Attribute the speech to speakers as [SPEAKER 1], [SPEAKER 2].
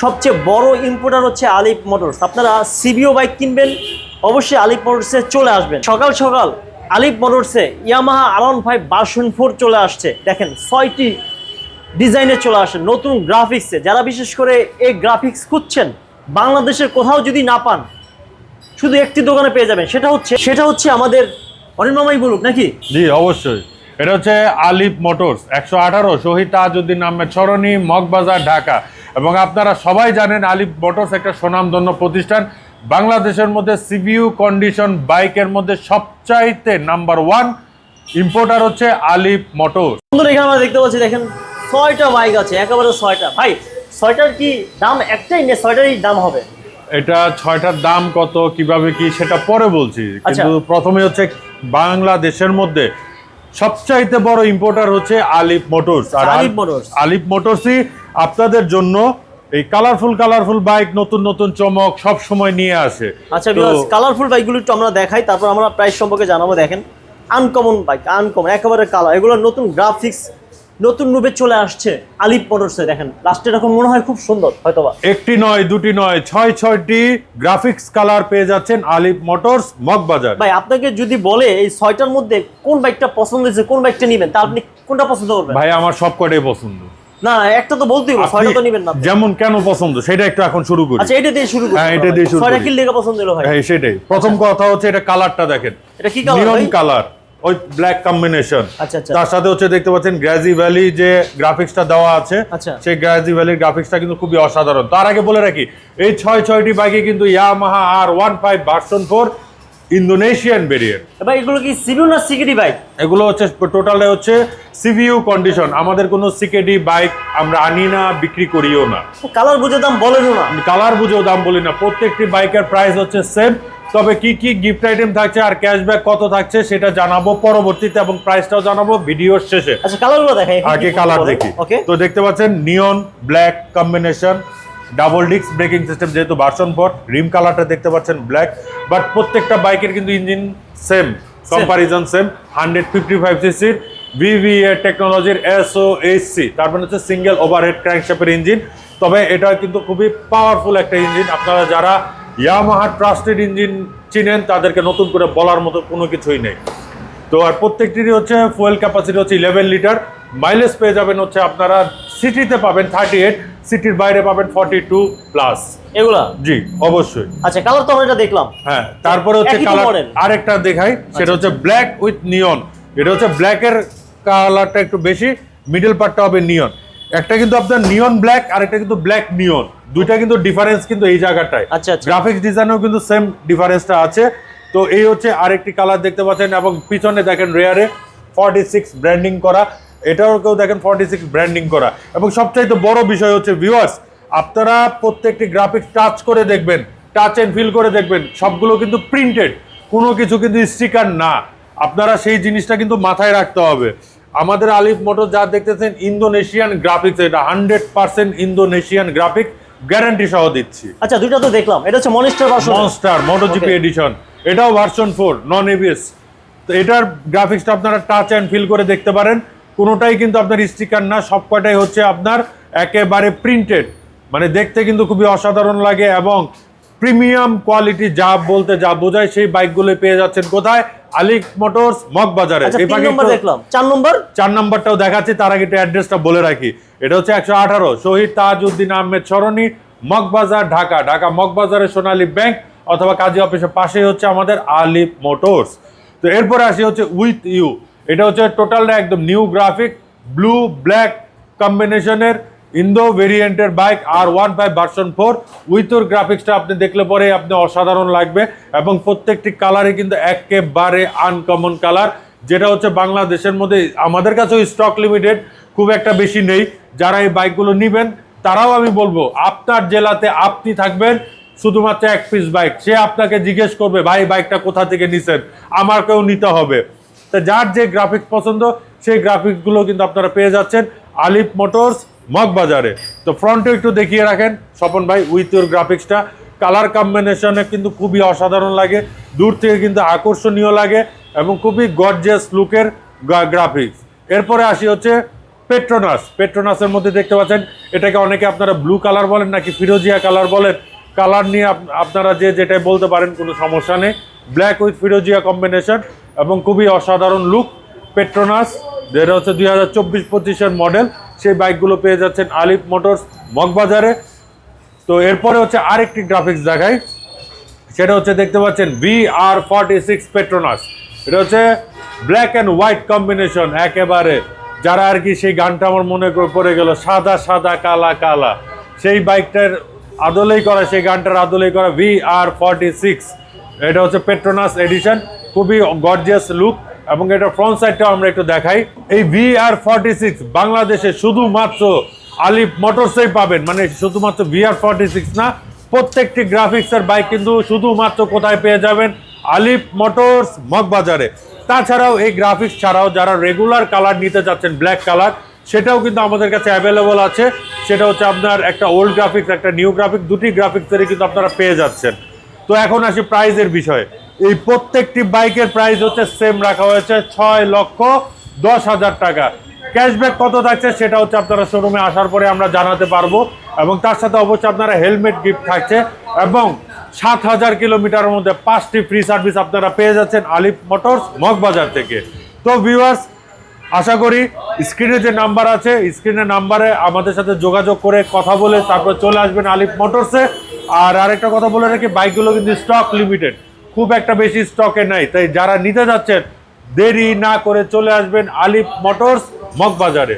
[SPEAKER 1] সবচেয়ে বড় ইম্পোর্টার হচ্ছে আলিফ মোটরস আপনারা সিবিও বাইক কিনবেন, অবশ্যই আলিফ মোটরসে চলে আসবেন। সকাল সকাল আলিফ মোটরসে ইয়ামাহা আলন ফাইভ বাসন ফোর চলে আসছে। দেখেন ছয়টি ডিজাইনে চলে আসে নতুন গ্রাফিক্সে যারা বিশেষ করে এই গ্রাফিক্স খুঁজছেন, বাংলাদেশের কোথাও যদি না পান, শুধু একটি দোকানে পেয়ে যাবেন। সেটা হচ্ছে সেটা হচ্ছে আমাদের অনিল মামাই বলুক নাকি?
[SPEAKER 2] জি, অবশ্যই। এটা হচ্ছে আলিফ মোটরস একশো আঠারো, শহীদ তাজউদ্দিন আহমেদ সরণি, মগবাজার, ঢাকা। এবং আপনারা সবাই জানেন আলিফ মোটরস একটা সুনামধন্য প্রতিষ্ঠান। বাংলাদেশের মধ্যে সিবিইউ কন্ডিশন বাইকের মধ্যে সবচাইতে নাম্বার ওয়ান ইম্পোর্টার হচ্ছে আলিফ মোটরস।
[SPEAKER 1] সুন্দর এখানে আমরা দেখতে পাচ্ছি দেখেন ছয়টা বাইক আছে একেবারে ছয়টা। ভাই ছয়টার কি দাম একটাই না ছয়টারই দাম হবে?
[SPEAKER 2] এটা ছয়টার দাম কত কীভাবে কি সেটা পরে বলছি।
[SPEAKER 1] আচ্ছা।
[SPEAKER 2] কিন্তু প্রথমে হচ্ছে বাংলাদেশের মধ্যে সবচাইতে বড় ইম্পোর্টার হচ্ছে আলিফ মোটরস। আর
[SPEAKER 1] আলিফ মোটরস।
[SPEAKER 2] আলিফ মোটরসই আপনাদের জন্য এই কালারফুল কালারফুল বাইক নতুন নতুন চমক সব সময় নিয়ে আসে।
[SPEAKER 1] আচ্ছা কালারফুল বাইকগুলো একটু আমরা দেখাই তারপর আমরা প্রাইস সম্পর্কে জানাব দেখেন। আনকমন বাইক আনকমন একেবারে কালার এগুলো নতুন গ্রাফিক্স নতুন রূপে চলে আসছে আলিফ মোটরসে দেখেন। লাস্টে এরকম মনে হয় খুব সুন্দর হয়তোবা।
[SPEAKER 2] একটি নয় দুটি নয় ছয় ছয়টি গ্রাফিক্স কালার পেয়ে যাচ্ছেন আলিফ মোটরস মগবাজার।
[SPEAKER 1] ভাই আপনাকে যদি বলে এই ছয়টার মধ্যে কোন বাইকটা পছন্দ হয়েছে কোন বাইকটা নেবেন তা আপনি কোনটা পছন্দ করবেন?
[SPEAKER 2] ভাই আমার সব কটাই পছন্দ।
[SPEAKER 1] না একটা তো বলতেই হবে ছয়টা তো নেবেন না
[SPEAKER 2] যেমন কেন পছন্দ সেটা একটু এখন শুরু করি।
[SPEAKER 1] আচ্ছা এটা দিয়ে শুরু করি।
[SPEAKER 2] হ্যাঁ, এটা দিয়ে শুরু
[SPEAKER 1] ছয়টা কি লেগে পছন্দ হলো ভাই।
[SPEAKER 2] হ্যাঁ সেটাই। প্রথম কথা হচ্ছে এটা কালারটা দেখেন।
[SPEAKER 1] এটা কি কালার
[SPEAKER 2] নিয়ন কালার ওই ব্ল্যাক কম্বিনেশন
[SPEAKER 1] আচ্ছা, আচ্ছা।
[SPEAKER 2] তার সাথে হচ্ছে দেখতে পাচ্ছেন গ্রাজি ভ্যালি যে গ্রাফিক্সটা দেওয়া আছে
[SPEAKER 1] আচ্ছা।
[SPEAKER 2] সেই গ্রাজি ভ্যালির গ্রাফিক্সটা কিন্তু খুবই অসাধারণ তার আগে বলে রাখি এই ছয় ছয়টি বাইকে কিন্তু Yamaha R one five version four Indonesian variant
[SPEAKER 1] ভাই এগুলো কি সিভিউ না সিকিউরিটি বাইক
[SPEAKER 2] এগুলো হচ্ছে টোটালে হচ্ছে সিভিউ কন্ডিশন আমাদের কোনো সিকেডি বাইক আমরা আনি না বিক্রি করিও না।
[SPEAKER 1] কালার বুঝে দাম বলেনও না।
[SPEAKER 2] কালার বুঝেও দাম বলি না। প্রত্যেকটি বাইকের প্রাইস হচ্ছে সেম তবে কি কি গিফট আইটেম থাকছে আর ক্যাশব্যাক কত থাকছে সেটা জানাব পরবর্তীতে এবং প্রাইসটাও জানাব ভিডিওর শেষে।
[SPEAKER 1] আচ্ছা কালারগুলো দেখাই।
[SPEAKER 2] আগে কালার দেখি।
[SPEAKER 1] ওকে
[SPEAKER 2] তো দেখতে পাচ্ছেন neon black combination double disc braking system যেহেতু ভার্সন ফোর রিম কালারটা দেখতে পাচ্ছেন ব্ল্যাক বাট প্রত্যেকটা বাইকের কিন্তু engine same comparison same hundred fifty five সিসির ভিভিএ টেকনোলজির এসও এইচসি তারপর হচ্ছে সিঙ্গেল ওভারহেড ক্র্যাঙ্কশ্যাপের ইঞ্জিন তবে এটা কিন্তু খুবই পাওয়ারফুল একটা ইঞ্জিন আপনারা যারা ইয়ামাহা ট্রাস্টেড ইঞ্জিন চিনেন তাদেরকে নতুন করে বলার মতো কোনো কিছুই নেই। তো আর প্রত্যেকটিরই হচ্ছে ফুয়েল ক্যাপাসিটি হচ্ছে ইলেভেন লিটার মাইলেজ পেয়ে যাবেন হচ্ছে আপনারা সিটিতে পাবেন থার্টি এইট সিটির বাইরে পাবেন ফর্টি টু প্লাস
[SPEAKER 1] এগুলা?
[SPEAKER 2] জি অবশ্যই।
[SPEAKER 1] আচ্ছা কালার তো আমরা এটা দেখলাম।
[SPEAKER 2] হ্যাঁ তারপরে হচ্ছে কালার আরেকটা দেখাই সেটা হচ্ছে ব্ল্যাক উইথ নিয়ন এটা হচ্ছে ব্ল্যাকের কালারটা একটু বেশি মিডল পার্টটা হবে নিয়ন একটা কিন্তু আপনার নিয়ন ব্ল্যাক আর একটা কিন্তু ব্ল্যাক নিয়ন দুইটা কিন্তু ডিফারেন্স কিন্তু এই জায়গাটায়।
[SPEAKER 1] আচ্ছা, আচ্ছা।
[SPEAKER 2] গ্রাফিক্স ডিজাইনেও কিন্তু সেম ডিফারেন্সটা আছে। তো এই হচ্ছে আরেকটি কালার দেখতে পাচ্ছেন এবং পিছনে দেখেন রেয়ারে ফর্টি সিক্স ব্র্যান্ডিং করা। এটাও কেউ দেখেন ফর্টি সিক্স ব্র্যান্ডিং করা। এবং সবচাইতে বড় বিষয় হচ্ছে ভিউয়ার্স আপনারা প্রত্যেকটি গ্রাফিক্স টাচ করে দেখবেন টাচ অ্যান্ড ফিল করে দেখবেন সবগুলো কিন্তু প্রিন্টেড কোনো কিছু কিন্তু স্টিকার না। আপনারা সেই জিনিসটা কিন্তু মাথায় রাখতে হবে। আমাদের আলিফ মোটর যা দেখতেছেন ইন্দোনেশিয়ান গ্রাফিক্স এটা hundred percent Indonesian graphic guarantee সহ দিচ্ছি।
[SPEAKER 1] আচ্ছা দুইটা তো দেখলাম। এটা হচ্ছে monster version
[SPEAKER 2] monster MotoGP. Edition এটাও ভার্সন ফোর নন এবিএস তো এটার গ্রাফিক্সটা আপনারা টাচ অ্যান্ড ফিল করে দেখতে পারেন। কোনোটাই কিন্তু আপনার স্টিকার না সব কটাই হচ্ছে আপনার একেবারে প্রিন্টেড মানে দেখতে কিন্তু খুবই অসাধারণ লাগে এবং প্রিমিয়াম কোয়ালিটি যা বলতে যা বোঝায় সেই বাইকগুলো পেয়ে যাচ্ছেন কোথায়? আলিক মোটরস
[SPEAKER 1] আচ্ছা নম্বর
[SPEAKER 2] একটু-
[SPEAKER 1] দেখলাম। চার নম্বর?
[SPEAKER 2] চার নাম্বারটাও দেখাচ্ছি তার আগে একটু অ্যাড্রেসটা বলে রাখি। এটা হচ্ছে একশো আঠারো শহীদ তাজউদ্দিন আহমেদ সরণি মগবাজার ঢাকা। ঢাকা মগবাজারের সোনালী ব্যাংক অথবা কাজী অফিসের পাশেই হচ্ছে আমাদের আলিফ মোটরস। তো এরপরে আসি হচ্ছে উইথ ইউ এটা হচ্ছে টোটালটা একদম নিউ গ্রাফিক ব্লু ব্ল্যাক কম্বিনেশনের ইন্দো ভেরিয়েন্টের bike R one five version four উইথোর গ্রাফিক্সটা আপনি দেখলে পরে আপনি অসাধারণ লাগবে এবং প্রত্যেকটি কালারে কিন্তু একেবারে আনকমন কালার যেটা হচ্ছে বাংলাদেশের মধ্যে আমাদের কাছেও স্টক লিমিটেড খুব একটা বেশি নেই। যারা এই বাইকগুলো নেবেন, তারাও আমি বলব, আপনার জেলাতে আপনি থাকবেন, শুধুমাত্র এক পিস বাইক সে আপনাকে জিজ্ঞেস করবে, ভাই বাইকটা কোথা থেকে নিছেন? আমাকেও নিতে হবে। তা যার যে গ্রাফিক্স পছন্দ, সেই গ্রাফিক্সগুলো কিন্তু আপনারা পেয়ে যাচ্ছেন আলিফ মোটরস মগবাজারে। তো ফ্রন্টে একটু দেখিয়ে রাখেন স্বপন ভাই উইথ ইউর গ্রাফিক্সটা কালার কম্বিনেশনে কিন্তু খুবই অসাধারণ লাগে, দূর থেকে কিন্তু আকর্ষণীয় লাগে এবং খুবই গর্জিয়াস লুকের গ্রাফিক্স এরপরে আসি হচ্ছে পেট্রোনাস পেট্রোনাসের মধ্যে দেখতে পাচ্ছেন, এটাকে অনেকে আপনারা ব্লু কালার বলেন নাকি ফিরোজিয়া কালার বলেন। কালার নিয়ে আপ- আপনারা যে যেটাই বলতে পারেন, কোনো সমস্যা নেই। ব্ল্যাক উইথ ফিরোজিয়া কম্বিনেশন এবং খুবই অসাধারণ লুক পেট্রোনাস যেটা হচ্ছে দুই হাজার চব্বিশ পঁচিশের মডেল সেই বাইকগুলো পেয়ে যাচ্ছেন আলিফ মোটরস মগবাজারে তো এরপরে হচ্ছে আরেকটি গ্রাফিক্স দেখাই। সেটা হচ্ছে দেখতে পাচ্ছেন V R forty six Petronas এটা হচ্ছে ব্ল্যাক অ্যান্ড হোয়াইট কম্বিনেশন একেবারে। যারা আর কি সেই গানটা আমার মনে পড়ে গেল, সাদা সাদা, কালা কালা। সেই বাইকটার আদলেই করা, সেই গানটার আদলেই করা ভি আর ফর্টি সিক্স এটা হচ্ছে পেট্রোনাস এডিশন খুবই গর্জিয়াস লুক এবং এটা ফ্রন্ট সাইডটাও আমরা একটু দেখাই। এই ভি আর ফর্টি সিক্স বাংলাদেশে শুধুমাত্র আলিফ মোটরসেই পাবেন। মানে শুধুমাত্র ভি আর ফর্টি সিক্স না, প্রত্যেকটি গ্রাফিক্সের বাইক কিন্তু শুধুমাত্র কোথায় পেয়ে যাবেন? আলিফ মোটরস মগবাজারে। তাছাড়াও এই গ্রাফিক্স ছাড়াও যারা রেগুলার কালার নিতে চাচ্ছেন ব্ল্যাক কালার সেটাও কিন্তু আমাদের কাছে অ্যাভেলেবল আছে। সেটা হচ্ছে আপনার একটা ওল্ড গ্রাফিক্স একটা নিউ গ্রাফিক্স দুটি গ্রাফিক্সেরই কিন্তু আপনারা পেয়ে যাচ্ছেন। তো এখন আসি প্রাইজের বিষয়ে। এই প্রত্যেকটি বাইকের প্রাইস হচ্ছে সেম রাখা হয়েছে ছয় লক্ষ দশ হাজার টাকা। ক্যাশব্যাক কত থাকছে সেটা হচ্ছে আপনারা শোরুমে আসার পরে আমরা জানাতে পারব এবং তার সাথে অবশ্যই আপনারা হেলমেট গিফট থাকছে এবং সাত হাজার কিলোমিটারের মধ্যে পাঁচটি ফ্রি সার্ভিস আপনারা পেয়ে যাচ্ছেন আলিফ মোটরস মগবাজার থেকে। তো ভিউয়ার্স আশা করি স্ক্রিনে যে নাম্বার আছে স্ক্রিনের নাম্বারে আমাদের সাথে যোগাযোগ করে কথা বলে তারপর চলে আসবেন আলিফ মোটরসে। আর আরেকটা কথা বলে রাখি, বাইকগুলো কিন্তু স্টক লিমিটেড খুব একটা বেশি স্টকে নাই। তাই যারা নিতে যাচ্ছেন, দেরি না করে চলে আসবেন আলিফ মোটরস মগবাজারে।